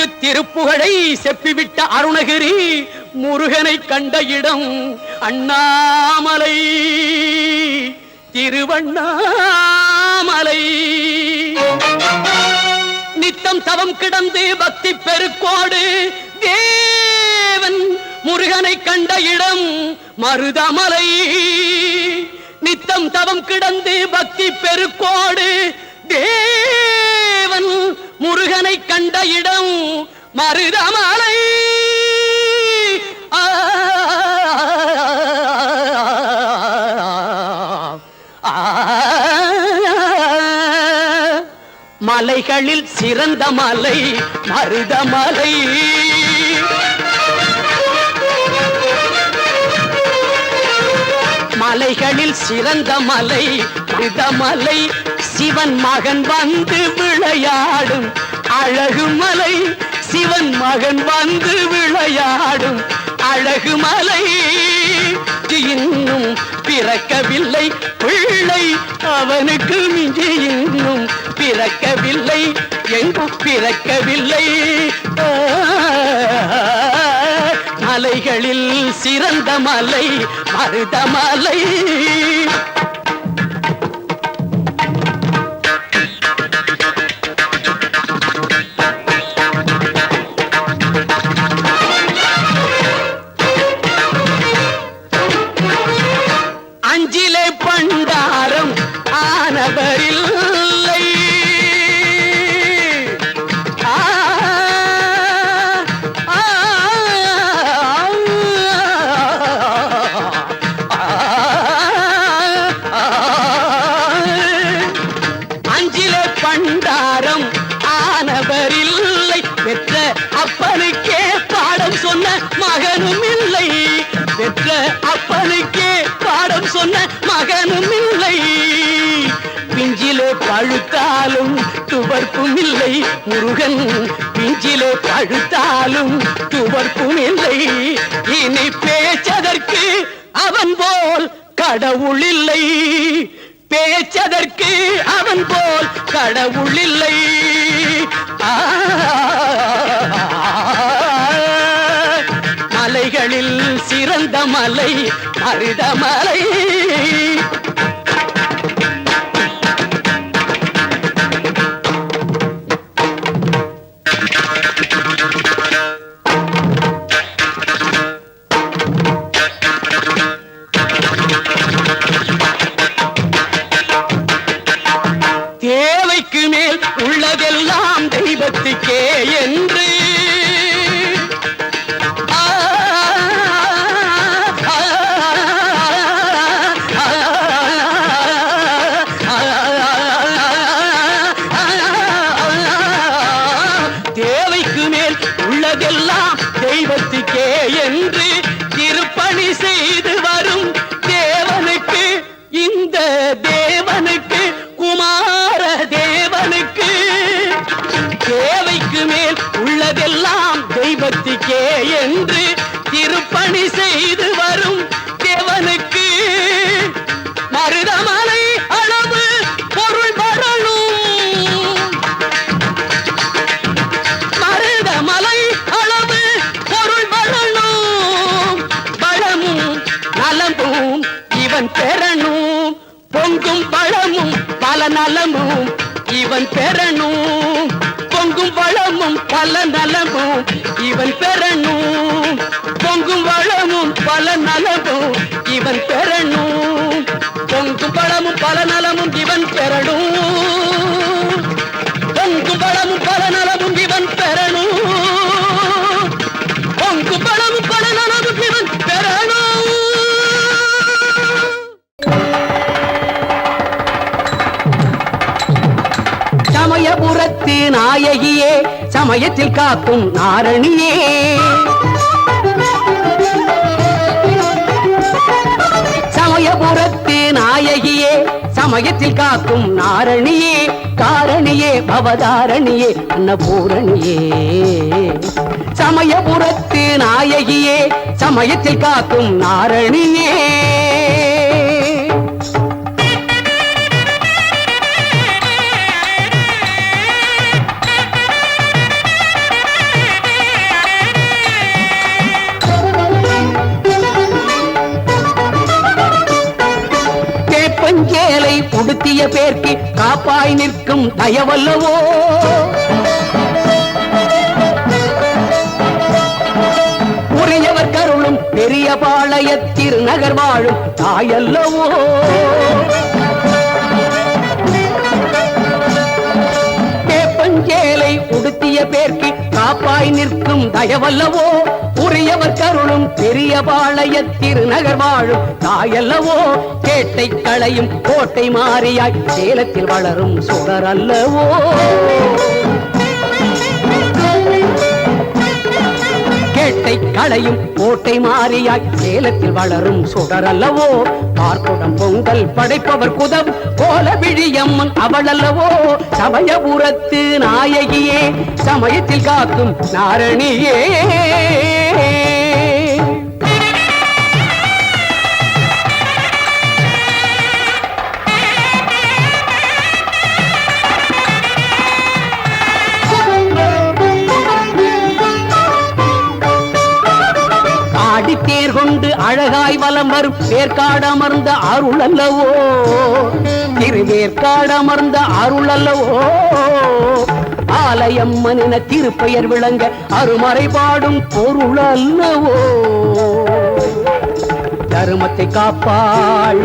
முத்து திருப்புகழை செப்பிவிட்ட அருணகிரி முருகனை கண்ட இடம் அண்ணாமலை. திருவண்ணாமலை. நித்தம் தவம் கிடந்து பக்தி பெருக்கோடு தேவன் முருகனை கண்ட இடம் மருதமலை. நித்தம் தவம் கிடந்து பக்தி பெருக்கோடு தேவன் முருகனை கண்ட இடம் மருதமலை ஆ, மலைகளில் சிறந்த மலை மருதமலை மலைகளில் சிறந்த மலை மருதமலை சிவன் மகன் வந்து விளையாடும். அழகு மலை சிவன் மகன் வந்து விளையாடும். அழகு மலை இன்னும் பிறக்கவில்லை. பிள்ளை அவனுக்கு மிஞ்சி இன்னும் பிறக்கவில்லை. எங்கும் பிறக்கவில்லை. மலைகளில் சிறந்த மலை மருதமலை. இல்லை. பெற்ற அப்பனுக்கே பாடம் சொன்ன மகனும் இல்லை. பிஞ்சிலே பழுத்தாலும் துவர்ப்பும் இல்லை. முருகன் பிஞ்சிலே பழுத்தாலும் துவர்ப்பும் இல்லை. இனி பேச்சதற்கு அவன் போல் கடவுள் இல்லை. பேச்சதற்கு அவன் போல் கடவுள் இல்லை. ஆ, மலை மருதமலை. இவன் பெறணும் பொங்கும் பழமும் பல நலமும். இவன் பெறணும் பொங்கும் வளமும் பல நலமும். இவன் பெறணும் பொங்கும் வளமும் பல நலமும். இவன் பெறணும் பொங்கும் பழமும் பல நலமும் சமயத்தில் காக்கும் நாரணியே. சமயபுரத்து நாயகியே சமயத்தில் காக்கும் நாரணியே காரணியே பவதாரணியே அன்னபூரணியே. சமயபுரத்து நாயகியே சமயத்தில் காக்கும் நாரணியே. உடுத்திய பேர்க்கு காப்பாய் நிற்கும் தயவல்லவோ? உரியவர் கருளும் பெரிய பாளைய நகர் வாழும் தாயல்லவோ? பேப்பஞ்சேலை உடுத்திய பேர்க்கு காப்பாய் நிற்கும் தயவல்லவோ? உரியவர் கருணும் பெரிய பாளைய திருநகர் வாழும் தாயல்லவோ? கேட்டை களையும் கோட்டை மாறியாய் சேலத்தில் வளரும் சுடர் அல்லவோ கேட்டை களையும் கோட்டை மாறியாய் சேலத்தில் வளரும் சுடர் அல்லவோ பார்க்குடம் பொங்கல் படைப்பவர் குதம் கோல விழியம்மன் அவளல்லவோ சமயபுரத்து நாயகியே சமயத்தில் காக்கும் நாரணியே. கொண்டு அழகாய் வலம் வரும் வேர்க்காடமர்ந்த அருள் அல்லவோ திருவேற்காடமர்ந்த அருள் அல்லவோ ஆலயம்மனின திருப்பெயர் விளங்க அருமறை பாடும் பொருள் அல்லவோ தருமத்தை காப்பாள்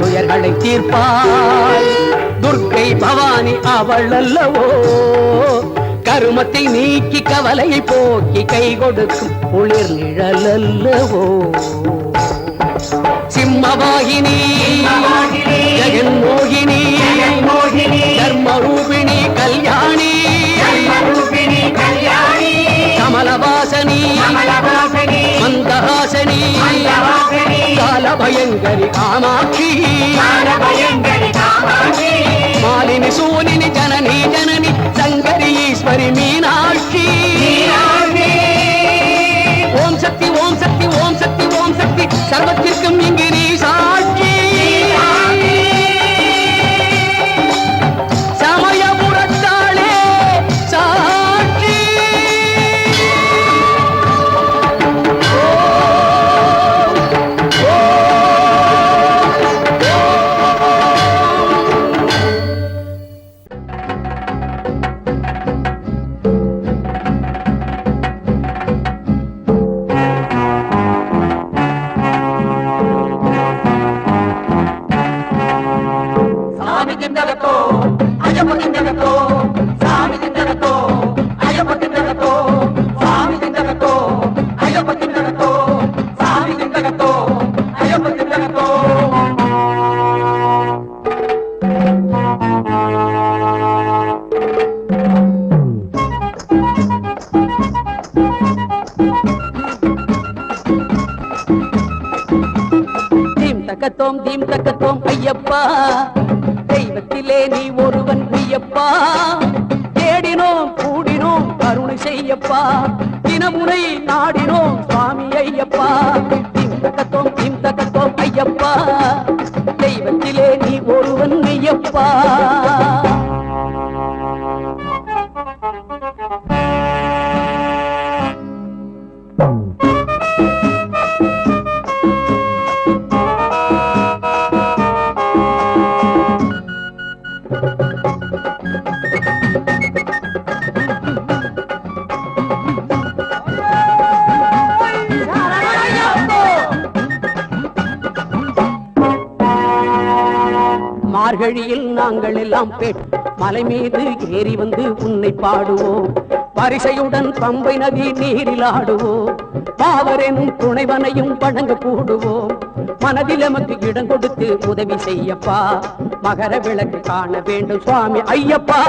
துயர்களை தீர்ப்பாள் துர்க்கை பவானி அவள் அல்லவோ கருமத்தை நீக்கி கவலையை போக்கி கை கொடுக்கும் குளிர் நிழல் அல்லவோ சிம்மவாகினி ஜெகன் மோகினி தர்மரூபிணி கல்யாணி கமலவாசனி மந்தஹாசனி காலபயங்கரி காமாட்சி மாலினி சூலினி தக்கத்தோம் தீம் தக்கத்தோம் ஐயப்பா. தெய்வத்திலே நீ ஒருவன் ஐயப்பா தேடினோம் கூடினோம் கருணை செய்யப்பா. தினமுனை நாடினோம் சுவாமி ஐயப்பா. தீம் தக்கத்தோம் தீம் தக்கத்தோம் ஐயப்பா. தெய்வத்திலே நீ ஒருவன் ஐயப்பா வழியில் நாங்கள் எல்லாம் பெண் மலை மீது ஏறி வந்து உன்னை பாடுவோம். பரிசையுடன் பம்பை நதி நீரில் ஆடுவோம். பாவரின் துணைவனையும் வணங்க கூடுவோம் மனதில் நமக்கு இடம் கொடுத்து உதவி செய்யப்பா. மகர விளக்கு காண வேண்டும் சுவாமி ஐயப்பா.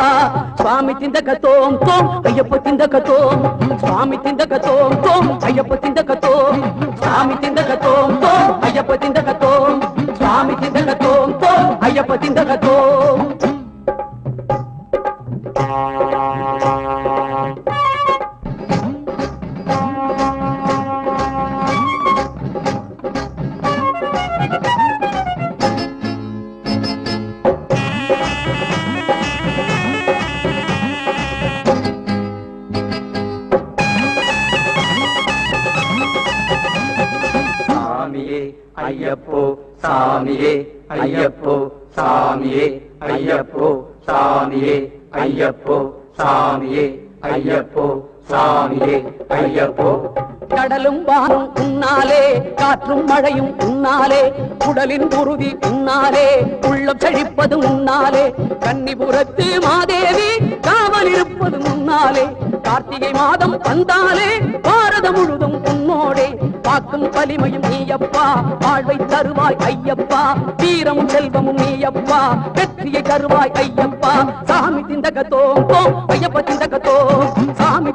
சுவாமி திந்தக தோம். தோம் ஐயப்ப திந்தக தோம் சுவாமி திந்தக தோம். தோம் ஐயப்ப திந்தக தோம் சுவாமி திந்தக தோம். தோம் ஐயப்ப திந்தக தோம் சுவாமி திந்தக தோம். தோம் ஐயப்ப திந்தக தோம் சாமியே ஐயப்போ சாமியே ஐயப்போ சாமியே ஐயப்போ சாமியே ஐயப்போ சாமியே ஐயப்போ சாமியே ஐயப்போ. கடலும் வானும் உன்னாலே காற்றும் மழையும் உன்னாலே உடலின் உறுதி உன்னாலே உள்ளம் செழிப்பது உன்னாலே கன்னிபுரத்து மாதேவி காவல் இருப்பது முன்னாலே கார்த்திகை மாதம் வந்தாலே பாரதம் முழுதும் உன்னோடே பாக்கும் வலிமையும் நீயப்பா. வாழ்வை தருவாய் ஐயப்பா. வீரமும் செல்வமும் நீயப்பா. வெற்றியை தருவாய் ஐயப்பா. சாமி திந்தகத்தோம் தோம் ஐயப்ப திந்தகத்தோம். சாமி